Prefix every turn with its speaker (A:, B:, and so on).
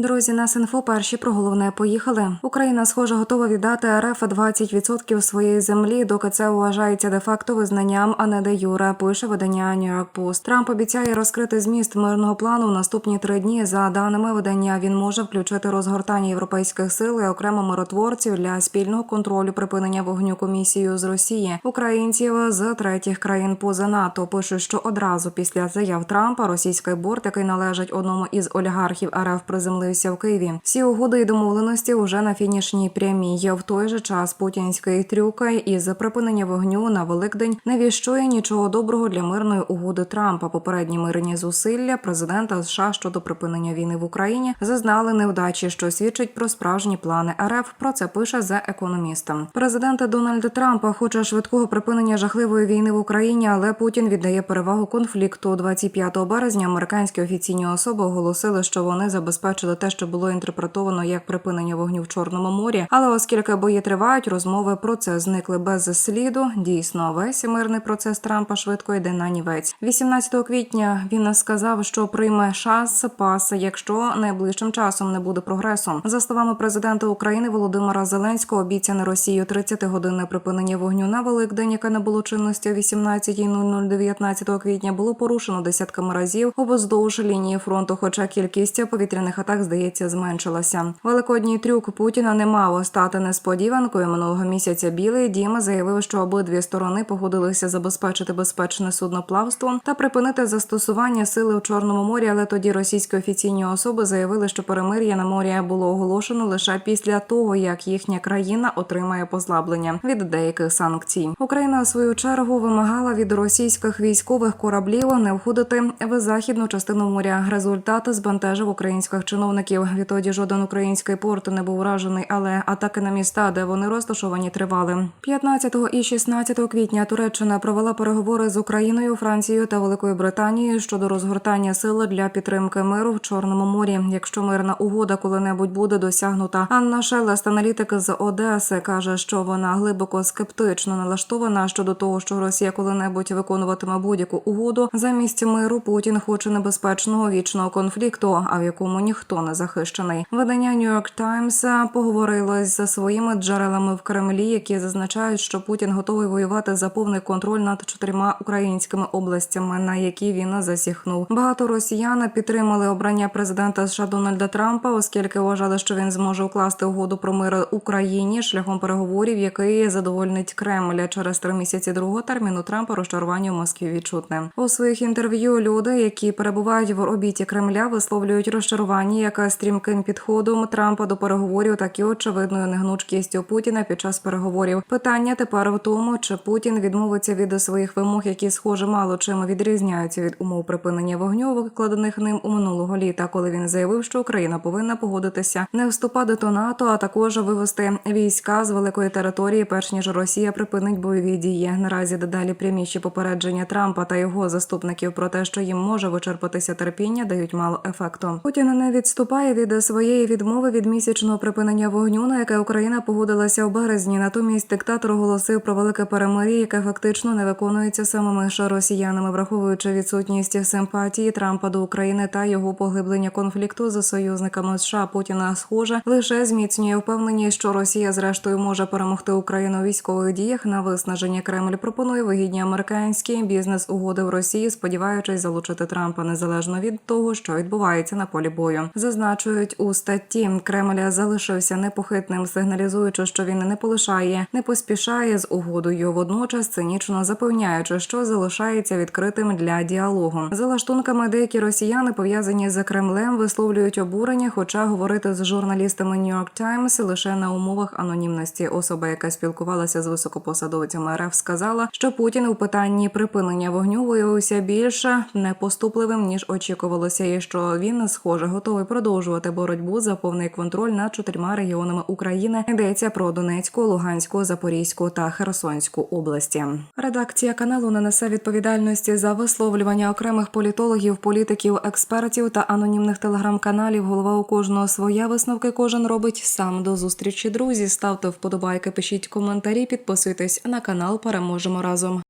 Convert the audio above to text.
A: Друзі, нас інфо перші про головне поїхали. Україна, схоже, готова віддати РФ 20% своєї землі, доки це вважається де-факто визнанням, а не де юре. Пише видання New York Post. Трамп обіцяє розкрити зміст мирного плану в наступні три дні. За даними видання, він може включити розгортання європейських сил і окремо миротворців для спільного контролю припинення вогню комісією з Росії, українців з третіх країн поза НАТО. Пишуть, що одразу після заяв Трампа російський борт, який належить одному із олігархів РФ, приземлився в Києві. Всі угоди і домовленості вже на фінішній прямій. Є в той же час путінський трюк із припинення вогню на Великдень не віщує нічого доброго для мирної угоди Трампа. Попередні мирні зусилля президента США щодо припинення війни в Україні зазнали невдачі, що свідчить про справжні плани РФ. Про це пише The Economist. Президент Дональд Трамп хоче швидкого припинення жахливої війни в Україні, але Путін віддає перевагу конфлікту. 25 березня американські офіційні особи оголосили, що вони забезпечили те, що було інтерпретовано як припинення вогню в Чорному морі. Але оскільки бої тривають, розмови про це зникли без сліду. Дійсно, весь мирний процес Трампа швидко йде на нівець. 18 квітня він сказав, що прийме шас пас, якщо найближчим часом не буде прогресу. За словами президента України Володимира Зеленського, обіцяне Росією 30-годинне припинення вогню на Великдень, яке набуло чинності о 18.00 19 квітня, було порушено десятками разів обоздовж лінії фронту. Хоча кількість повітряних атак здається зменшилася. Великодній трюк Путіна не мав стати несподіванкою. Минулого місяця Білий Дім заявив, що обидві сторони погодилися забезпечити безпечне судноплавство та припинити застосування сили у Чорному морі. Але тоді російські офіційні особи заявили, що перемир'я на морі було оголошено лише після того, як їхня країна отримає послаблення від деяких санкцій. Україна у свою чергу вимагала від російських військових кораблів не входити в західну частину моря. Результат збентежив українських чиновників. Відтоді жоден український порт не був вражений, але атаки на міста, де вони розташовані, тривали. 15 і 16 квітня Туреччина провела переговори з Україною, Францією та Великою Британією щодо розгортання сил для підтримки миру в Чорному морі. Якщо мирна угода коли-небудь буде досягнута, Анна Шелест, аналітик з Одеси, каже, що вона глибоко скептично налаштована щодо того, що Росія коли-небудь виконуватиме будь-яку угоду. Замість миру Путін хоче небезпечного вічного конфлікту, а в якому ніхто не захищений. Видання New York Times поговорило зі своїми джерелами в Кремлі, які зазначають, що Путін готовий воювати за повний контроль над чотирма українськими областями, на які він засіхнув. Багато росіян підтримали обрання президента США Дональда Трампа, оскільки вважали, що він зможе укласти угоду про мир Україні шляхом переговорів, який задовольнить Кремля через три місяці другого терміну Трампа розчарування в Москві відчутне у своїх інтерв'ю. Люди, які перебувають в орбіті Кремля, висловлюють розчарування, яка стрімким підходом Трампа до переговорів, так і очевидною негнучкістю Путіна під час переговорів. Питання тепер в тому, чи Путін відмовиться від своїх вимог, які схоже мало чим відрізняються від умов припинення вогню, викладених ним у минулого літа, коли він заявив, що Україна повинна погодитися не вступати до НАТО, а також вивести війська з великої території, перш ніж Росія припинить бойові дії. Наразі дедалі пряміші попередження Трампа та його заступників про те, що їм може вичерпатися терпіння, дають мало ефекту. Путін не відступає від своєї відмови від місячного припинення вогню, на яке Україна погодилася у березні. Натомість диктатор оголосив про велике перемир'я, яке фактично не виконується самими ж росіянами, враховуючи відсутність симпатії Трампа до України та його поглиблення конфлікту з союзниками США. Путіна схоже лише зміцнює впевненість, що Росія зрештою може перемогти Україну у військових діях на виснаження. Кремль пропонує вигідні американські бізнес-угоди в Росії, сподіваючись залучити Трампа незалежно від того, що відбувається на полі бою. Зазначують у статті Кремля залишився непохитним, сигналізуючи, що він не полишає, не поспішає з угодою. Водночас цинічно запевняючи, що залишається відкритим для діалогу. За лаштунками деякі росіяни пов'язані з Кремлем висловлюють обурення, хоча говорити з журналістами New York Times лише на умовах анонімності. Особа, яка спілкувалася з високопосадовцями РФ, сказала, що Путін у питанні припинення вогню виявився більше непоступливим ніж очікувалося, і що він схоже готовий продовжувати боротьбу за повний контроль над чотирма регіонами України. Йдеться про Донецьку, Луганську, Запорізьку та Херсонську області. Редакція каналу не несе відповідальності за висловлювання окремих політологів, політиків, експертів та анонімних телеграм-каналів. Голова у кожного своя висновки кожен робить сам. До зустрічі, друзі. Ставте вподобайки, пишіть коментарі, підписуйтесь на канал. Переможемо разом.